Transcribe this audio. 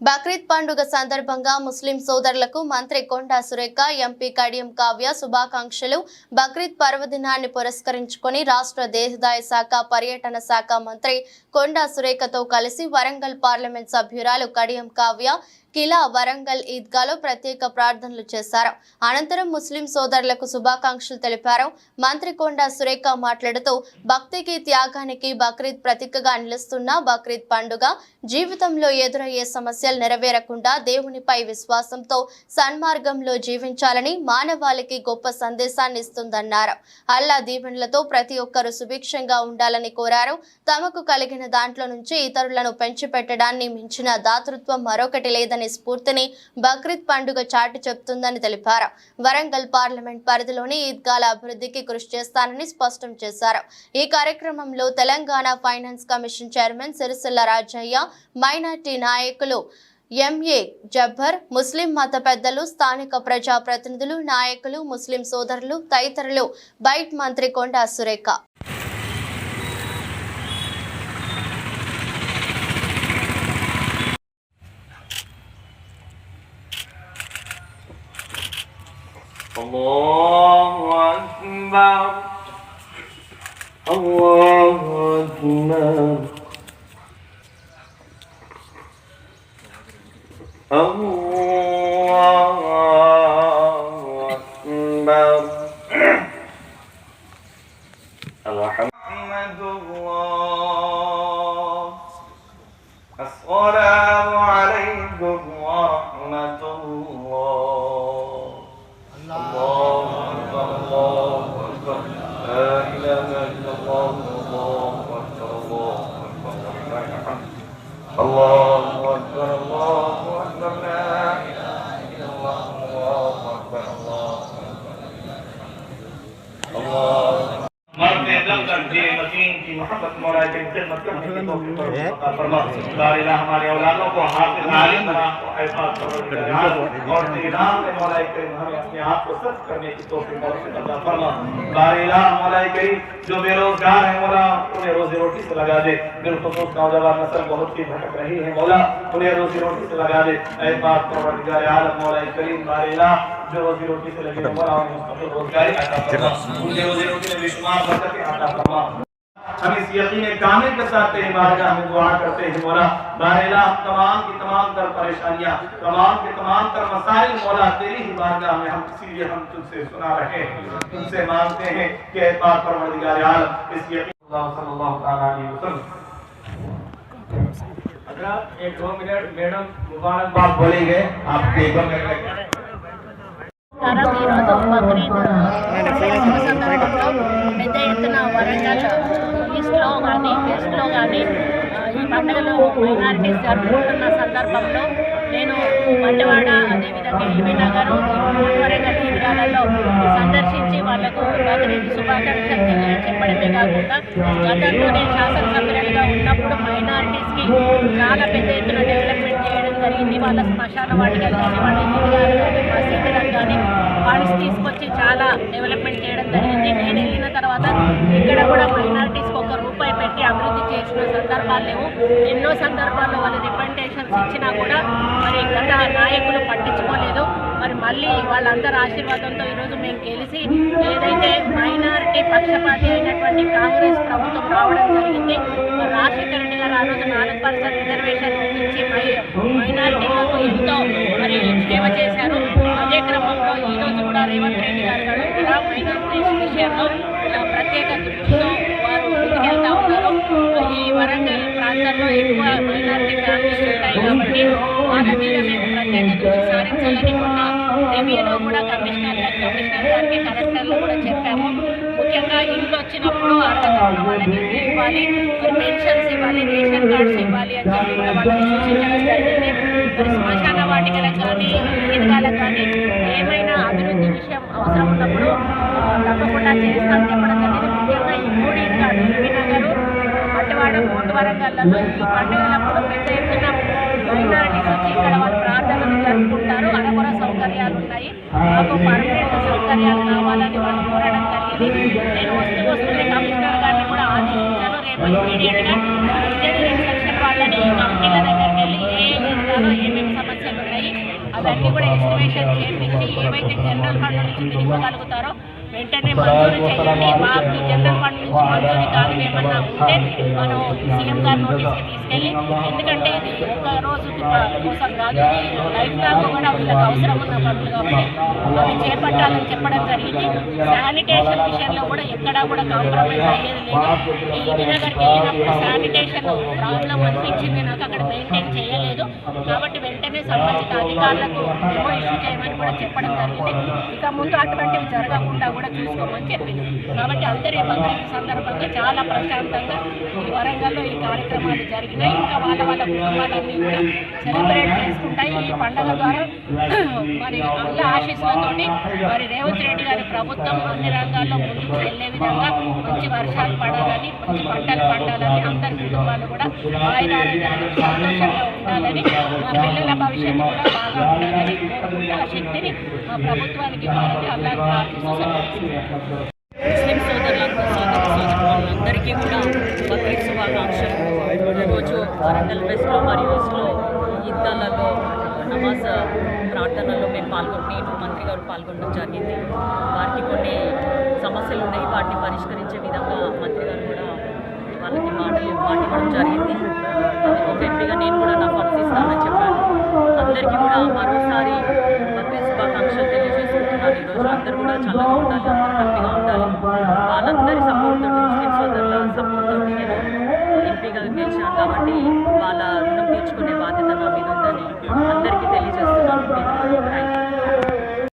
బక్రీద్ పండుగ సందర్భంగా ముస్లిం సోదరులకు మంత్రి కొండా సురేఖ ఎంపీ కడియం కావ్య శుభాకాంక్షలు. బక్రీద్ పర్వదినాన్ని పురస్కరించుకొని రాష్ట్ర దేశదాయ శాఖ పర్యటన శాఖ మంత్రి కొండా సురేఖతో కలిసి వరంగల్ పార్లమెంట్ సభ్యురాలు కడియం కావ్య కిలా వరంగల్ ఈద్గాలో ప్రత్యేక ప్రార్థనలు చేశారు. అనంతరం ముస్లిం సోదరులకు శుభాకాంక్షలు తెలిపారు. మంత్రి కొండా సురేఖ మాట్లాడుతూ భక్తికి త్యాగానికి బక్రీద్ ప్రతీకగా నిలుస్తున్న బక్రీద్ పండుగ జీవితంలో ఎదురయ్యే సమస్యలు నెరవేరకుండా దేవునిపై విశ్వాసంతో సన్మార్గంలో జీవించాలని మానవాళికి గొప్ప సందేశాన్ని ఇస్తుందన్నారు. అల్లా దీవెనలతో ప్రతి ఒక్కరూ సుభిక్షంగా ఉండాలని కోరారు. తమకు కలిగిన దాంట్లో నుంచి ఇతరులను పెంచిపెట్టడాన్ని మించిన దాతృత్వం మరొకటి లేదని స్ఫూర్తిని బక్రీద్ పండుగ చాటి చెప్తుందని తెలిపారు. వరంగల్ పార్లమెంట్ పరిధిలోని ఈద్గాల అభివృద్ధికి కృషి చేస్తానని స్పష్టం చేశారు. ఈ కార్యక్రమంలో Telangana finance commission chairman Sirisilla Rajaiah minority నాయకులు ఎంఏ జబ్బర్ ముస్లిం మత పెద్దలు స్థానిక ప్రజా ప్రతినిధులు నాయకులు ముస్లిం సోదరులు తదితరులు బైట్ మంత్రి కొండా సురేఖ. الله أكبر. الله أكبر. الله أكبر. الحمد الله السلام Allah. जो बेरोजगार है मौला उन्हें रोजी रोटी से लगा दे बिलखुसूस नौजवान नस्ल बहुत ही भटक रही है मौला उन्हें रोजी रोटी से लगा दे जो रोजी रोटी से लगे हैं, मौला उन्हें रोजगारी अता रोजी रोटी में ہم اس یقین کامل کے ساتھ تیری بارگاہ میں دعا کرتے ہیں، مولا بارہ تمام کی تمام تر پریشانیاں، تمام کے تمام تر مسائل، مولا، تیری ہی بارگاہ میں ہم اسی لیے ہم تم سے سنا رہے ہیں تم سے مانگتے ہیں کہ پاک پروردگار عالم، اس یقین اللہ صلی اللہ تعالی علیہ وسلم۔ اگر ایک دو منٹ، میڈم مبارک بات بولیں گے، آپ ایک دو منٹ నమస్కారం ఈరోజు బక్రీద్ శుభ సందర్భంలో పెద్ద ఎత్తున వరంగల్ ఈస్ట్లో కానీ వెస్ట్లో కానీ ఈ పండుగలు మైనారిటీస్ జరుపుకుంటున్న సందర్భంలో నేను మండవాడ అదేవిధంగా ఏబీ నగర్ వరంగల్ ఈద్గాలలో సందర్శించి వాళ్ళకు బక్రీద్ శుభాకాంక్షలు తెలియచెప్పడమే కాకుండా గతంలో నేను శాసనసభ్యులుగా ఉన్నప్పుడు మైనారిటీస్కి చాలా పెద్ద ఎత్తున డెవలప్మెంట్ చేయడం జరిగింది. వాళ్ళ శ్మశాన వాటికి కానీ వాళ్ళ ఇల్లు కానీ మసీదులకు కానీ ఫండ్స్ తీసుకొచ్చి చాలా డెవలప్మెంట్ చేయడం జరిగింది. నేను వెళ్ళిన తర్వాత ఇక్కడ కూడా మైనారిటీస్కి ఒక రూపాయి పెట్టి అభివృద్ధి చేసిన సందర్భాలు లేవు. ఎన్నో సందర్భాల్లో వాళ్ళు రిప్రజెంటేషన్స్ ఇచ్చినా కూడా మరి గత నాయకులు పట్టించుకోలేదు. మరి మళ్ళీ వాళ్ళందరి ఆశీర్వాదంతో ఈరోజు మేము గెలిచి ఏదైతే మైనారిటీ పక్షపాతి అయినటువంటి కాంగ్రెస్ ప్రభుత్వం రావడం జరిగింది రాజశేఖర రెడ్డి గారు ఆ రోజు నాలుగు పర్సెంట్ రిజర్వేషన్ ఇచ్చి మైనారిటీలకు ఎంతో మరి సేవ చేశారు. అదే క్రమంలో ఈరోజు కూడా రేవంత్ రెడ్డి గారు గారు కూడా మైనారిటీస్ విషయంలో ప్రత్యేక దృష్టితో వారు ముందుకెళ్తా ఉన్నారు. ఈ వరంగల్ ప్రాంతంలో ఎక్కువ మైనారిటీ ఫ్యామిలీస్ ఉంటాయి కాబట్టి వాళ్ళ మేము ప్రత్యేక దృష్టి మొన్న రివ్యూలో కూడా కమిషనర్ కమిషనర్ గారికి కలెక్టర్లు కూడా చెప్పాము ముఖ్యంగా ఇల్లు వచ్చినప్పుడు అర్హత వాళ్ళకి ఇవ్వాలి మరి పెన్షన్స్ ఇవ్వాలి రేషన్ కార్డ్స్ ఇవ్వాలి అని చెప్పి కూడా వాళ్ళకి సూచించడం జరిగింది మరి శ్మశాన వాటికలకు కానీ ఈదగాలకు కానీ ఏమైనా అభివృద్ధి విషయం అవసరం ఉన్నప్పుడు తప్పకుండా చేస్తాం చెప్పడం జరిగింది ముఖ్యంగా ఈ మూడు ఈద్గాలు ఎల్బీ నగరు మట్టివాడ మోటు వరంగల్లలో ఈ పండుగలప్పుడు పెద్ద ఎత్తున మైనారిటీస్ వచ్చి ఇక్కడ వాళ్ళు ప్రార్థనలు జరుపుకుంటారు అరకొర సౌకర్యాలు ఉన్నాయి. మాకు పర్మనెంట్ సౌకర్యాలు కావాలని వాళ్ళు కోరడం జరిగింది. నేను వస్తూ వస్తూనే కమిషనర్ గారిని కూడా ఆదేశించాను. రేపు ఇమీడియట్గా ఇంజనీరింగ్ సెక్షన్ వాళ్ళని కంపెనీల దగ్గరికి వెళ్ళి ఏ జిల్లాలో ఏమేమి సమస్యలు ఉన్నాయి అవన్నీ కూడా ఎస్టిమేషన్ చేయించి ఏవైతే జనరల్ ఫండ్ నుంచి మీరు ఇవ్వగలుగుతారో వెంటనే మంజూరు చేయండి. మాకు జనరల్ ఫండ్ నుంచి మంజూరు కాదు. ఏమన్నా ఉంటే మనం సీఎం గారు నోటీస్కి తీసుకెళ్ళి ఎందుకంటే ఇది ఒక రోజు కోసం కాదు. లైఫ్ లాంగ్ కూడా వీళ్ళకి అవసరం ఉన్న పనులు కాబట్టి అవి చేపట్టాలని చెప్పడం జరిగింది. శానిటేషన్ విషయంలో కూడా ఎక్కడా కూడా కాంప్రమైజ్ అయ్యేది లేదు. ఈ విజయనగర్కి వెళ్ళినప్పుడు శానిటేషన్ ప్రాబ్లం అనిపించింది. నాకు అక్కడ మెయింటైన్ చేయలేదు. కాబట్టి వెంటనే సంబంధిత అధికారులకు ఇష్యూ చేయమని కూడా చెప్పడం జరిగింది. ఇక ముందు అటువంటివి జరగకుండా కూడా చూసుకోమని చెప్పింది కాబట్టి అందరి బక్రీద్ సందర్భంగా చాలా ప్రశాంతంగా ఈ వరంగల్లో ఈ కార్యక్రమాలు జరిగినాయి. ఇంకా వాళ్ళ వాళ్ళ కుటుంబాలన్నీ ఇంకా సెలబ్రేట్ చేసుకుంటాయి. ఈ పండుగ ద్వారా మరి అందరి ఆశీస్సులతో మరి రేవంత్ రెడ్డి గారి ప్రభుత్వం అన్ని రంగాల్లో ముందుకు వెళ్ళే విధంగా మంచి వర్షాలు పడాలని మంచి పంటలు పండాలని అందరి కుటుంబాలు కూడా ఆయురారోగ్యాలు సంతోషంగా ఉండాలని మా పిల్లల భవిష్యత్తు కూడా బాగా ఉండాలని కోరుకుంటూ ఆ శక్తిని మా ప్రభుత్వానికి ఇవ్వాలని అల్లాహ్ ప్రార్థిస్తూ ముస్లిం సోదరులకు సోదర సోదరులందరికీ కూడా బక్రీద్ శుభాకాంక్షలు. ఈరోజు వరంగల్ వెస్ట్లో మరియు ఈస్ట్లో ఈద్గాలలో నమాజ్ ప్రార్థనలో మేము పాల్గొని నేను మంత్రి గారు పాల్గొనడం జరిగింది. వారికి కొన్ని సమస్యలు ఉన్నాయి వాటిని పరిష్కరించే విధంగా మంత్రి గారు కూడా వాళ్ళకి మాటలు మాట ఇవ్వడం జరిగింది. ఒక ఎంపీగా నేను కూడా నా ఫండ్స్ చెప్పాను. అందరికీ కూడా మరోసారి బక్రీద్ శుభాకాంక్షలు తెలియజేసుకుంటున్నాను. ఈరోజు అందరూ కూడా చల్లగా ఉండాలి అందరూ